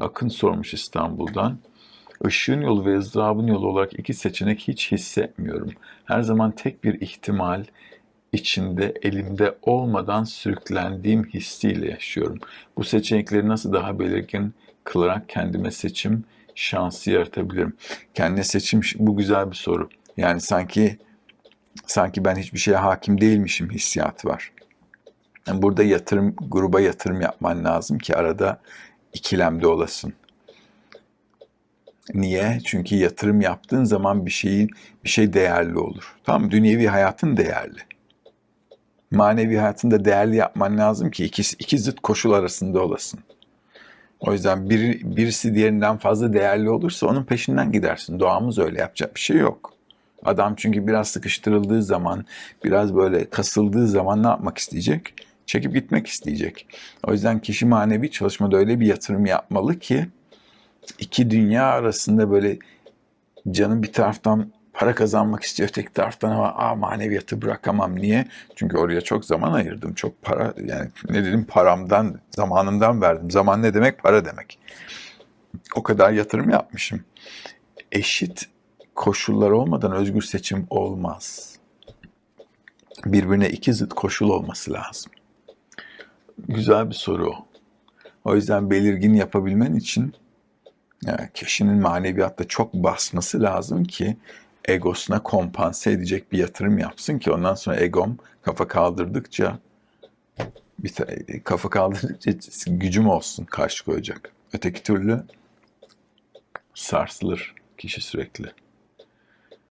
Akın sormuş İstanbul'dan. Işığın yolu ve ızdırabın yolu olarak iki seçenek hiç hissetmiyorum. Her zaman tek bir ihtimal içinde elimde olmadan sürüklendiğim hissiyle yaşıyorum. Bu seçenekleri nasıl daha belirgin kılarak kendime seçim şansı yaratabilirim? Kendine seçim bu güzel bir soru. Yani sanki sanki ben hiçbir şeye hakim değilmişim hissiyatı var. Yani burada yatırım gruba yatırım yapman lazım ki arada ikilemde olasın. Niye? Çünkü yatırım yaptığın zaman bir şeyin bir şey değerli olur. Tamam? Dünyevi hayatın değerli. Manevi hayatını da değerli yapman lazım ki ikisi, iki zıt koşul arasında olasın. O yüzden bir, birisi diğerinden fazla değerli olursa onun peşinden gidersin. Doğamız öyle yapacak bir şey yok. Adam çünkü biraz sıkıştırıldığı zaman, biraz böyle kasıldığı zaman ne yapmak isteyecek? Çekip gitmek isteyecek. O yüzden kişi manevi çalışmada öyle bir yatırım yapmalı ki iki dünya arasında böyle canın bir taraftan para kazanmak istiyor tek taraftan ama Aa, maneviyatı bırakamam. Niye? Çünkü oraya çok zaman ayırdım. Çok para yani ne dedim paramdan, zamanımdan verdim. Zaman ne demek? Para demek. O kadar yatırım yapmışım. Eşit koşullar olmadan özgür seçim olmaz. Birbirine iki zıt koşul olması lazım. Güzel bir soru o. O yüzden belirgin yapabilmen için yani kişinin maneviyatta çok basması lazım ki egosuna kompanse edecek bir yatırım yapsın ki ondan sonra egom kafa kaldırdıkça bir kafa kaldırdıkça gücüm olsun karşı koyacak. Öteki türlü sarsılır kişi sürekli.